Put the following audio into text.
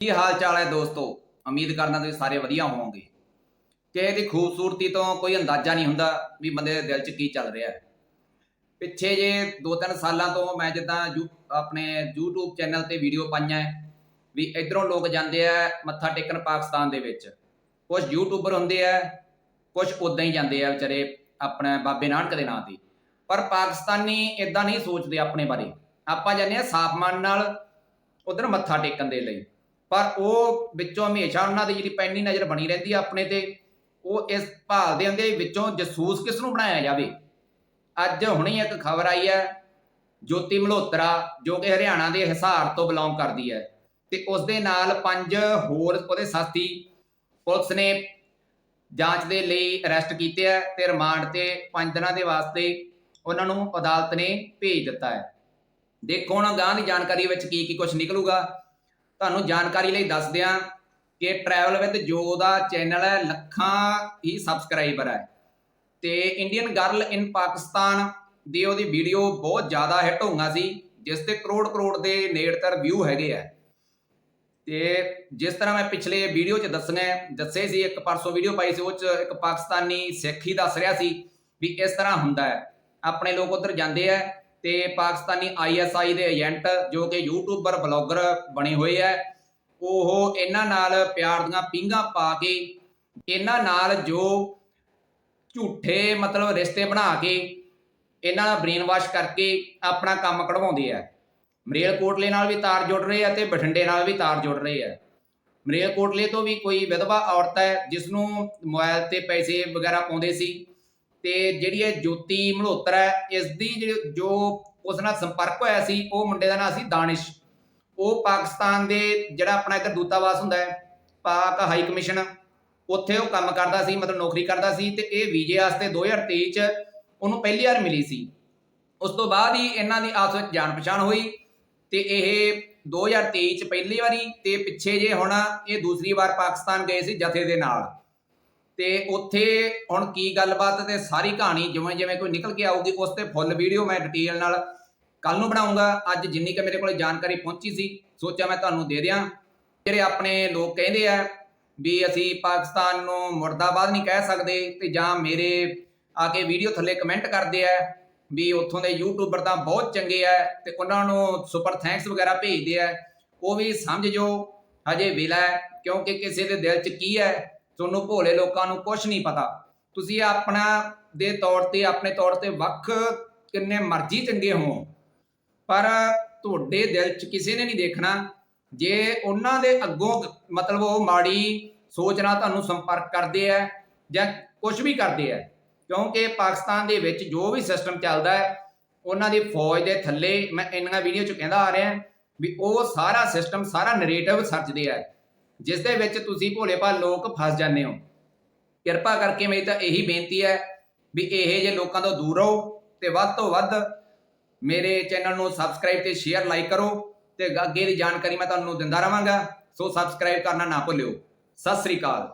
ਕੀ ਹਾਲ ਚਾਲ ਹੈ ਦੋਸਤੋ? ਉਮੀਦ ਕਰਦਾ ਤੁਸੀਂ ਸਾਰੇ ਵਧੀਆ ਹੋਵੋਗੇ। ਕਿਸੇ ਦੀ ਖੂਬਸੂਰਤੀ ਤੋਂ ਕੋਈ ਅੰਦਾਜ਼ਾ ਨਹੀਂ ਹੁੰਦਾ ਵੀ ਬੰਦੇ ਦੇ ਦਿਲ 'ਚ ਕੀ ਚੱਲ ਰਿਹਾ ਹੈ। ਪਿੱਛੇ ਜੇ 2-3 ਸਾਲਾਂ ਤੋਂ ਮੈਂ ਜਿੱਦਾਂ ਯੂ- ਆਪਣੇ YouTube ਚੈਨਲ ਤੇ ਵੀਡੀਓ ਪਾਈਆਂ ਵੀ ਇਧਰੋਂ ਲੋਕ ਜਾਂਦੇ ਆ ਮੱਥਾ ਟੇਕਣ ਪਾਕਿਸਤਾਨ ਦੇ ਵਿੱਚ। ਕੁਝ ਯੂਟਿਊਬਰ ਹੁੰਦੇ ਆ ਕੁਝ ਉਦਾਂ ਹੀ ਜਾਂਦੇ ਆ ਵਿਚਾਰੇ ਆਪਣੇ ਬਾਬੇ ਨਾਨਕ ਦੇ ਨਾਂ ਤੇ। ਪਰ ਪਾਕਿਸਤਾਨੀ ਇਦਾਂ ਨਹੀਂ ਸੋਚਦੇ ਆਪਣੇ ਬਾਰੇ। ਆਪਾਂ ਜਾਂਦੇ ਆ ਸਾਫ਼ ਮਨ ਨਾਲ ਉਧਰ ਮੱਥਾ ਟੇਕਣ ਦੇ ਲਈ। ਪਰ ਉਹ ਵਿੱਚੋਂ ਹਮੇਸ਼ਾ ਉਹਨਾਂ ਦੀ ਜਿਹੜੀ ਪੈਣੀ ਨਜ਼ਰ ਬਣੀ ਰਹਿੰਦੀ ਆ ਆਪਣੇ ਤੇ, ਉਹ ਇਸ ਭਾਲਦੇ ਹੁੰਦੇ ਵਿੱਚੋਂ ਜਸੂਸ ਕਿਸ ਨੂੰ ਬਣਾਇਆ ਜਾਵੇ? ਅੱਜ ਹੁਣੇ ਇੱਕ ਖਬਰ ਆਈ ਹੈ, ਜੋਤੀ ਮਲਹੋਤਰਾ ਜੋ ਕਿ ਹਰਿਆਣਾ ਦੇ ਹਿਸਾਰ ਤੋਂ ਬਿਲੋਂਗ ਕਰਦੀ ਹੈ ਤੇ ਉਸ ਦੇ ਨਾਲ ਪੰਜ ਹੋਰ ਉਹਦੇ ਸਾਥੀ ਪੁਲਿਸ ਨੇ ਜਾਂਚ ਦੇ ਲਈ ਅਰੈਸਟ ਕੀਤੇ ਹੈ ਤੇ ਰਿਮਾਂਡ ਤੇ 5 ਦਿਨਾਂ ਦੇ ਵਾਸਤੇ ਉਹਨਾਂ ਨੂੰ ਅਦਾਲਤ ਨੇ ਭੇਜ ਦਿੱਤਾ ਹੈ। ਦੇਖੋ ਹੁਣ ਗਾਂ ਦੀ ਜਾਣਕਾਰੀ ਵਿੱਚ ਕੀ ਕੀ ਕੁਝ ਨਿਕਲੂਗਾ। ਤੁਹਾਨੂੰ ਜਾਣਕਾਰੀ ਲਈ ਦੱਸ ਦਿਆਂ ਕਿ ਟਰੈਵਲ ਵਿਦ ਜੋ ਦਾ ਚੈਨਲ ਹੈ, ਲੱਖਾਂ ਹੀ ਸਬਸਕ੍ਰਾਈਬਰ ਹੈ। ਤੇ ਇੰਡੀਅਨ ਗਰਲ ਇਨ ਪਾਕਿਸਤਾਨ ਦੀ ਉਹਦੀ ਵੀਡੀਓ ਬਹੁਤ ਜ਼ਿਆਦਾ ਹਿੱਟ ਹੋਣਾ ਸੀ, ਜਿਸ ਤੇ ਕਰੋੜ ਕਰੋੜ ਦੇ ਨੇੜਤਰ ਵਿਊ ਹੈਗੇ ਆ। ਤੇ ਜਿਸ ਤਰ੍ਹਾਂ ਮੈਂ ਪਿਛਲੇ ਵੀਡੀਓ 'ਚ ਦੱਸਣਾ ਦੱਸੇ ਸੀ, ਇੱਕ ਪਰਸੋਂ ਵੀਡੀਓ ਪਾਈ ਸੀ, ਉਹ 'ਚ ਇੱਕ ਪਾਕਿਸਤਾਨੀ ਸਿੱਖ ਹੀ ਦੱਸ ਰਿਹਾ ਸੀ ਵੀ ਇਸ ਤਰ੍ਹਾਂ ਹੁੰਦਾ ਹੈ। ਆਪਣੇ ਲੋਕ ਉਧਰ ਜਾਂਦੇ ਆ ਤੇ ਪਾਕਿਸਤਾਨੀ ਆਈਐਸਆਈ ਦੇ ਏਜੰਟ ਜੋ ਕਿ ਯੂਟਿਊਬਰ, ਬਲੌਗਰ ਬਣੇ ਹੋਏ ਆ, ਉਹ ਇਹਨਾਂ ਨਾਲ ਪਿਆਰ ਦੀਆਂ ਪਿੰਗਾ ਪਾ ਕੇ, ਇਹਨਾਂ ਨਾਲ ਜੋ ਝੂਠੇ ਮਤਲਬ ਰਿਸ਼ਤੇ ਬਣਾ ਕੇ, ਇਹਨਾਂ ਦਾ ਬ੍ਰੇਨ ਵਾਸ਼ ਕਰਕੇ ਆਪਣਾ ਕੰਮ ਕਢਵਾਉਂਦੇ ਆ। ਮਰੇਲਕੋਟਲੇ ਨਾਲ ਵੀ ਤਾਰ ਜੁੜ ਰਹੇ ਆ ਤੇ ਬਠਿੰਡੇ ਨਾਲ ਵੀ ਤਾਰ ਜੁੜ ਰਹੇ ਆ। ਮਰੇਲਕੋਟਲੇ ਤੋਂ ਵੀ ਕੋਈ ਵਿਧਵਾ ਔਰਤ ਹੈ ਜਿਸ ਨੂੰ ਮੋਬਾਈਲ ਤੇ ਪੈਸੇ ਵਗੈਰਾ ਪਾਉਂਦੇ ਸੀ ਤੇ ਜਿਹੜੀ ਇਹ ਜੋਤੀ ਮਲਹੋਤਰਾ ਹੈ ਇਸ ਦੀ ਜਿਹੜੀ- ਜੋ ਉਸ ਨਾਲ ਸੰਪਰਕ ਹੋਇਆ ਸੀ, ਉਹ ਮੁੰਡੇ ਦਾ ਨਾਮ ਸੀ ਦਾਨਿਸ਼। ਉਹ ਪਾਕਿਸਤਾਨ ਦੇ ਜਿਹੜਾ ਆਪਣਾ ਇੱਧਰ ਦੂਤਾਵਾਸ ਹੁੰਦਾ ਹੈ, ਪਾਕ ਹਾਈ ਕਮਿਸ਼ਨ, ਉੱਥੇ ਉਹ ਕੰਮ ਕਰਦਾ ਸੀ, ਮਤਲਬ ਨੌਕਰੀ ਕਰਦਾ ਸੀ ਤੇ ਇਹ ਵੀਜ਼ੇ ਵਾਸਤੇ 2023 ਚ ਉਹਨੂੰ ਪਹਿਲੀ ਵਾਰ ਮਿਲੀ ਸੀ। ਉਸ ਤੋਂ ਬਾਅਦ ਹੀ ਇਹਨਾਂ ਦੀ ਆਪਸ ਵਿੱਚ ਜਾਣ ਪਛਾਣ ਹੋਈ ਤੇ ਇਹ 2023 ਚ ਪਹਿਲੀ ਵਾਰੀ ਤੇ ਪਿੱਛੇ ਜੇ ਹੁਣ, ਇਹ ਦੂਸਰੀ ਵਾਰ ਪਾਕਿਸਤਾਨ ਗਏ ਸੀ ਜਥੇ ਦੇ ਨਾਲ। ਤੇ ਉੱਥੇ ਹੁਣ ਕੀ ਗੱਲਬਾਤ ਤੇ ਸਾਰੀ ਕਹਾਣੀ ਜਿਵੇਂ ਜਿਵੇਂ ਕੋਈ ਨਿਕਲ ਕੇ ਆਊਗੀ, ਉਸ ਤੇ ਫੁੱਲ ਵੀਡੀਓ ਮੈਂ ਡਿਟੇਲ ਨਾਲ ਕੱਲ ਨੂੰ ਬਣਾਉਂਗਾ ਅੱਜ ਜਿੰਨੀ ਕਿ ਮੇਰੇ ਕੋਲ ਜਾਣਕਾਰੀ ਪਹੁੰਚੀ ਸੀ, ਸੋਚਿਆ ਮੈਂ ਤੁਹਾਨੂੰ ਦੇ ਦਿਆਂ। ਜਿਹੜੇ ਆਪਣੇ ਲੋਕ ਕਹਿੰਦੇ ਆ ਵੀ ਅਸੀਂ ਪਾਕਿਸਤਾਨ ਨੂੰ ਮੁਰਦਾਬਾਦ ਨਹੀਂ ਕਹਿ ਸਕਦੇ ਤੇ ਜਾਂ ਮੇਰੇ ਆ ਕੇ ਵੀਡੀਓ ਥੱਲੇ ਕਮੈਂਟ ਕਰਦੇ ਆ ਵੀ ਉੱਥੋਂ ਦੇ ਯੂਟਿਊਬਰ ਤਾਂ ਬਹੁਤ ਚੰਗੇ ਆ ਤੇ ਉਹਨਾਂ ਨੂੰ ਸੁਪਰ ਥੈਂਕਸ ਵਗੈਰਾ ਭੇਜਦੇ ਆ, ਉਹ ਵੀ ਸਮਝ ਜੋ, ਹਜੇ ਵੇਲਾ ਕਿਉਂਕਿ ਕਿਸੇ ਦੇ ਦਿਲ 'ਚ ਕੀ ਹੈ ਤੁਹਾਨੂੰ ਭੋਲੇ ਲੋਕਾਂ ਨੂੰ ਕੁਝ ਨਹੀਂ ਪਤਾ। ਤੁਸੀਂ ਆਪਣਾ ਦੇ ਤੌਰ ਤੇ, ਆਪਣੇ ਤੌਰ ਤੇ ਵੱਖ ਕਿੰਨੇ ਮਰਜ਼ੀ ਚੰਗੇ ਹੋ ਪਰ ਤੁਹਾਡੇ ਦਿਲ 'ਚ ਕਿਸੇ ਨੇ ਨਹੀਂ ਦੇਖਣਾ। ਜੇ ਉਹਨਾਂ ਦੇ ਅੱਗੋਂ ਮਤਲਬ ਉਹ ਮਾੜੀ ਸੋਚ ਨਾਲ ਤੁਹਾਨੂੰ ਸੰਪਰਕ ਕਰਦੇ ਆ ਜਾਂ ਕੁਝ ਵੀ ਕਰਦੇ ਆ, ਕਿਉਂਕਿ ਪਾਕਿਸਤਾਨ ਦੇ ਵਿੱਚ ਜੋ ਵੀ ਸਿਸਟਮ ਚੱਲਦਾ ਹੈ, ਉਹਨਾਂ ਦੀ ਫੌਜ ਦੇ ਥੱਲੇ, ਮੈਂ ਇੰਨੀਆਂ ਵੀਡੀਓ 'ਚ ਕਹਿੰਦਾ ਆ ਰਿਹਾ ਵੀ ਉਹ ਸਾਰਾ ਸਿਸਟਮ ਸਾਰਾ ਨਰੇਟਿਵ ਸਰਜਦੇ ਆ। ਜਿਸ ਦੇ ਵਿੱਚ ਤੁਸੀਂ ਭੋਲੇ ਭਾਲ ਲੋਕ ਫਸ ਜਾਂਦੇ ਹੋ। ਕਿਰਪਾ ਕਰਕੇ ਮੇਰੀ ਤਾਂ ਇਹੀ ਬੇਨਤੀ ਹੈ ਵੀ ਇਹ ਜੇ ਲੋਕਾਂ ਤੋਂ ਦੂਰ ਰਹੋ ਤੇ ਵੱਧ ਤੋਂ ਵੱਧ ਮੇਰੇ ਚੈਨਲ ਨੂੰ ਸਬਸਕ੍ਰਾਈਬ ਤੇ ਸ਼ੇਅਰ ਲਾਈਕ ਕਰੋ ਤੇ ਅੱਗੇ ਦੀ ਜਾਣਕਾਰੀ ਮੈਂ ਤੁਹਾਨੂੰ ਦਿੰਦਾ ਰਵਾਂਗਾ ਸੋ ਸਬਸਕ੍ਰਾਈਬ ਕਰਨਾ ਨਾ ਭੁੱਲਿਓ। ਸਤਿ ਸ੍ਰੀ ਅਕਾਲ।